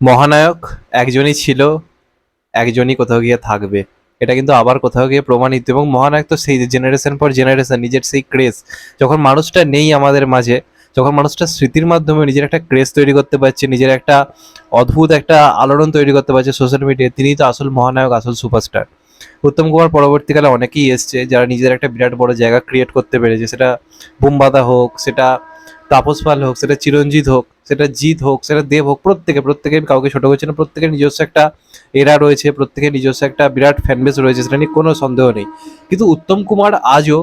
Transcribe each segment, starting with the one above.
মহানায়ক একজনই ছিল, একজনই কোথাও গিয়ে থাকবে। এটা কিন্তু আবার কোথাও গিয়ে প্রমাণিত। এবং মহানায়ক তো সেই জেনারেশন পর জেনারেশন নিজের সেই ক্রেজ যখন মানুষটা নেই আমাদের মাঝে, যখন মানুষটা স্মৃতির মাধ্যমে নিজের একটা ক্রেজ তৈরি করতে পারছে, নিজের একটা অদ্ভুত একটা আলোড়ন তৈরি করতে পারছে সোশ্যাল মিডিয়ায় তিনিই তো আসল মহানায়ক, আসল সুপারস্টার উত্তম কুমার পরবর্তীকালে অনেকেই এসছে, যারা নিজের একটা বিরাট বড় জায়গা ক্রিয়েট করতে পেরেছে। সেটা বুমবাদা হোক, সেটা তাপস পাল হোক, সেটা চিরঞ্জিত হোক সেটা জিৎ হোক, সেটা দেব হোক, প্রত্যেকে প্রত্যেকে কাউকে ছোট করছি না, প্রত্যেকের নিজস্ব একটা এরা রয়েছে, প্রত্যেকের নিজস্ব একটা বিরাট ফ্যানবেস রয়েছে, সেটা নিয়ে কোনো সন্দেহ নেই। কিন্তু উত্তম কুমার আজও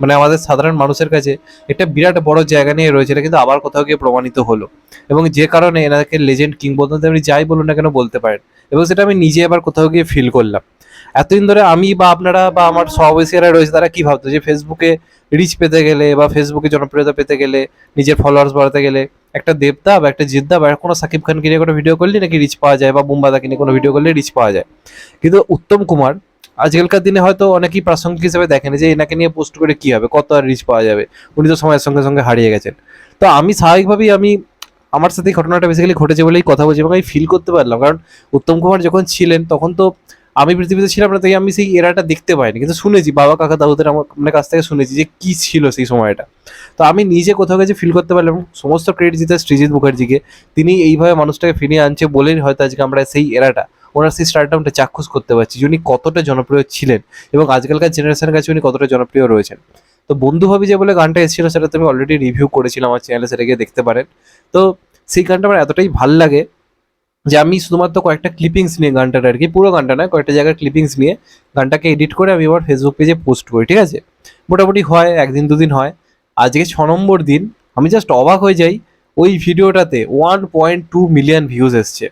মানে আমাদের সাধারণ মানুষের কাছে একটা বিরাট বড় জায়গা নিয়ে রয়েছে, এটা কিন্তু আবার কোথাও গিয়ে প্রমাণিত হলো। এবং যে কারণে এনাকে লেজেন্ড কিংবদন্তি আপনি যাই বলুন না কেন বলতে পারেন, এবং সেটা আমি নিজে এবার কোথাও গিয়ে ফিল করলাম। এতদিন ধরে আমি বা আপনারা বা আমার সহবয়সীরা রয়েছে, তারা কি ভাবতো যে ফেসবুকে রিচ পেতে গেলে বা ফেসবুকে জনপ্রিয়তা পেতে গেলে, নিজের ফলোয়ার্স বাড়াতে গেলে একটা দেবদা বা একটা জিদ্দা বা কোনো সাকিব খানকে নিয়ে কোনো ভিডিও করলে নাকি রিচ পাওয়া যায় বা বুম্বাদাকে নিয়ে কোনো ভিডিও করলে রিচ পাওয়া যায়। কিন্তু উত্তম কুমার আজকালকার দিনে হয়তো অনেকেই প্রাসঙ্গিক হিসেবে দেখেন যে এনাকে নিয়ে পোস্ট করে কি হবে, কত আর রিচ পাওয়া যাবে, উনি তো সময়ের সঙ্গে সঙ্গে হারিয়ে গেছেন। তো আমি স্বাভাবিকভাবেই আমি, আমার সাথে ঘটনাটা বেসিক্যালি ঘটেছে বলেই কথা বলছি এবং আমি ফিল করতে পারলাম। কারণ উত্তম কুমার যখন ছিলেন তখন তো আমি পৃথিবীতে ছিলাম না, তাই আমি সেই এরাটা দেখতে পাইনি। কিন্তু শুনেছি, বাবা কাকা দাদুদের আমার মানে কাছ থেকে শুনেছি যে কি ছিল সেই সময়টা। তো আমি নিজে কোথাও গেছে ফিল করতে পারলাম, সমস্ত ক্রেডিট দিতে সৃজিৎ মুখার্জিকে। তিনি এইভাবে মানুষটাকে ফিরিয়ে আনছে বলেই হয়তো আজকে আমরা সেই এরাটা, ওনার সেই স্টারটামটা চাক্ষুষ করতে পারছি উনি কতটা জনপ্রিয় ছিলেন এবং আজকালকার জেনারেশনের কাছে উনি কতটা জনপ্রিয় রয়েছেন। তো বন্ধু ভাবি যে বলে গানটা এসেছিল, সেটা তো আমি অলরেডি রিভিউ করেছিলাম আমার চ্যানেলে সেটা গিয়ে দেখতে পারেন। তো সেই গানটা আমার এতটাই ভালো লাগে যে আমি শুধুমাত্র কয়েকটা ক্লিপিংস নিয়ে গানটার আর কি, পুরো গানটা নয়, কয়েকটা জায়গার ক্লিপিংস নিয়ে গানটাকে এডিট করে আমি আমার ফেসবুক পেজে পোস্ট করি, ঠিক আছে? মোটামুটি হয়, একদিন দুদিন হয়। আজকে ছ নম্বর দিন, আমি জাস্ট অবাক হয়ে যাই, ওই ভিডিওটাতে one point two million views এসছে।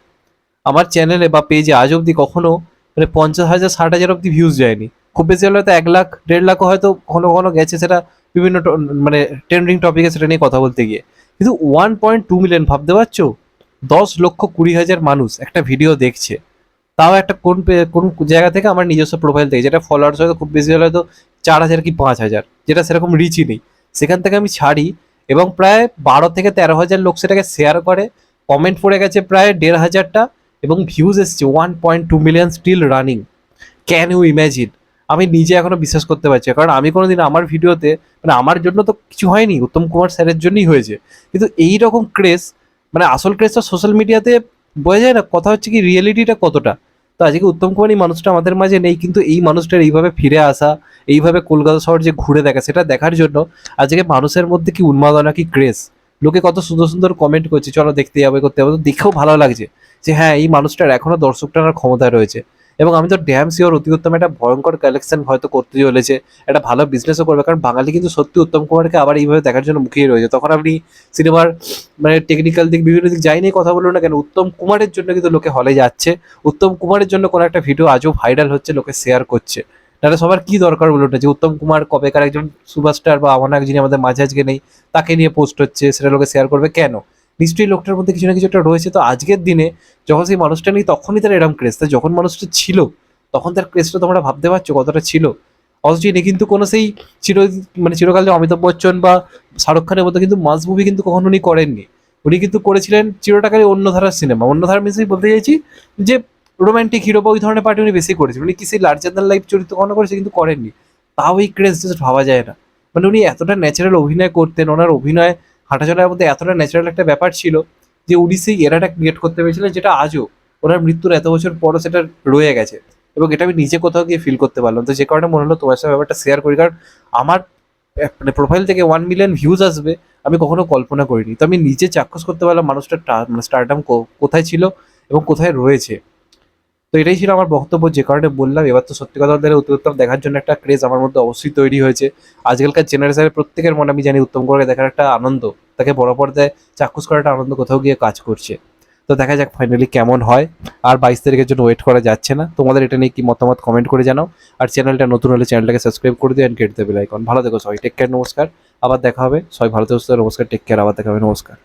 আমার চ্যানেলে বা পেজে আজ অবধি কখনো মানে পঞ্চাশ হাজার, ষাট হাজার অবধি ভিউজ যায়নি। খুব বেশি হলে হয়তো এক লাখ, দেড় লাখও হয়তো কখনো কখনো গেছে, সেটা বিভিন্ন মানে ট্রেন্ডিং টপিকে সেটা নিয়ে কথা বলতে গিয়ে। কিন্তু ওয়ান পয়েন্ট টু মিলিয়ন ভাবতে পারছ? দশ লক্ষ কুড়ি হাজার মানুষ একটা ভিডিও দেখছে। তাও একটা কোন কোন জায়গা থেকে আমার নিজস্ব প্রোফাইল থেকে যেটা ফলোয়ার্স হয়তো খুব বেশি হলে হয়তো চার হাজার কি পাঁচ হাজার, যেটা সেরকম রিচই নেই। সেখান থেকে আমি ছাড়ি এবং প্রায় বারো থেকে তেরো হাজার লোক সেটাকে শেয়ার করে কমেন্ট পড়ে গেছে প্রায় দেড় হাজারটা এবং ভিউজ এসছে one point two million still running can you imagine আমি নিজে এখনও বিশ্বাস করতে পারছি কারণ আমি কোনো দিন আমার ভিডিওতে মানে আমার জন্য তো কিছু হয়নি, উত্তম কুমার স্যারের জন্যই হয়েছে। কিন্তু এই রকম ক্রেজ মানে আসল ক্রেজটা সোশ্যাল মিডিয়াতে বোঝা যায় না, কথা হচ্ছে কি রিয়েলিটিটা কতটা? তো আজকে উত্তম কুমার এই মানুষটা আমাদের মাঝে নেই, কিন্তু এই মানুষটার এইভাবে ফিরে আসা, এইভাবে কলকাতা শহর যে ঘুরে দেখা, সেটা দেখার জন্য আজকে মানুষের মধ্যে কি উন্মাদনা, কি ক্রেজ লোকে কত সুন্দর সুন্দর কমেন্ট করছে, চলো দেখতে যাবে করতে তো দেখেও ভালো লাগছে যে হ্যাঁ এই মানুষটার এখনও দর্শকটার ক্ষমতা রয়েছে। এবং আমি তো ড্যাম শিওর অতি উত্তম একটা ভয়ঙ্কর কালেকশন হয়তো করতে চলেছে, একটা ভালো বিজনেসও করবে, কারণ বাঙালি কিন্তু সত্যি উত্তম কুমারকে আবার এইভাবে দেখার জন্য মুখিয়ে রয়েছে। তখন আপনি সিনেমার মানে টেকনিক্যাল দিক, বিভিন্ন দিক যাই নিয়ে কথা বলুন না কেন, উত্তম কুমারের জন্য কিন্তু লোকে হলে যাচ্ছে। উত্তম কুমারের জন্য কোনো একটা ভিডিও আজও ভাইরাল হচ্ছে, লোকে শেয়ার করছে। তাহলে সবার কি দরকার বলুন যে উত্তম কুমার কবেকার একজন সুপারস্টার বা আমার যিনি আমাদের মাঝে আজকে নেই, তাকে নিয়ে পোস্ট হচ্ছে, সেটা লোকে শেয়ার করবে কেন? নিশ্চয়ই লোকটার মধ্যে কিছু না কিছু একটা রয়েছে। তো আজকের দিনে যখন সেই মানুষটা নেই, তখনই তার এরম ক্রেজ তাই যখন মানুষটা ছিল, তখন তার ক্রেজটা তোমরা ভাবতে পারছ কতটা ছিল? অথচ ইনি কিন্তু কোনো সেই চির মানে চিরকালে অমিতাভ বচ্চন বা শাহরুখ খানের মতো কিন্তু মাস মুভি কিন্তু কখনো উনি করেননি। উনি কিন্তু করেছিলেন চিরটাকারই অন্য ধারার সিনেমা অন্য ধারার মিসেই বলতে চাইছি যে রোমান্টিক হিরো বা ওই ধরনের পার্টি উনি বেশি করেছেন। উনি কি সেই লার্জার লাইফ চরিত্র কখনো করেছে কিন্তু করেননি। তাও এই ক্রেজ জাস্ট ভাবা যায় না। মানে উনি এতটা ন্যাচারাল অভিনয় করতেন, ওনার অভিনয় হাঁটাচলার মধ্যে এতটা ন্যাচারাল একটা ব্যাপার ছিল যে উনি সেই এরাটা ক্রিয়েট করতে পেরেছিলেন যেটা আজও ওনার মৃত্যুর এত বছর পরও সেটা রয়ে গেছে। এবং এটা আমি নিজে কোথাও গিয়ে ফিল করতে পারলাম। তো যে কারণে মনে হলো তোমার সাথে ব্যাপারটা শেয়ার করি। কারণ আমার মানে প্রোফাইল থেকে ওয়ান মিলিয়ন ভিউজ আসবে, আমি কখনো কল্পনা করিনি। তো আমি নিজে চাক্ষুষ করতে পারলাম মানুষটার টা- মানে স্টারডাম কোথায় ছিল এবং কোথায় রয়েছে। তো এটাই ছিল আমার বক্তব্য। যে কারণে বললাম, এবার তো সত্যি কথা বলতে উত্তম দেখার জন্য একটা ক্রেজ আমার মধ্যে অবশ্যই তৈরি হয়েছে। আজকালকার জেনারেশনের প্রত্যেকের মনে আমি জানি উত্তম করে দেখার একটা আনন্দ। তাকে বড় পর্দায় চাক্ষুষ করাটা আনন্দ কোথাও গিয়ে কাজ করছে। তো দেখা যাক ফাইনালি কেমন হয়। আর বাইশ তারিখের জন্য ওয়েট করা যাচ্ছে না। তোমাদের এটা নিয়ে কি মতামত কমেন্ট করে জানাও। আর চ্যানেলটা নতুন হলে চ্যানেলটাকে সাবস্ক্রাইব করে দিও অ্যান্ড কেটে দেবে আইকন ভালো দেখো সবাই। টেক কেয়ার নমস্কার। আবার দেখা হবে। সবাই ভালো থেকো নমস্কার। টেক কেয়ার আবার দেখা হবে। নমস্কার।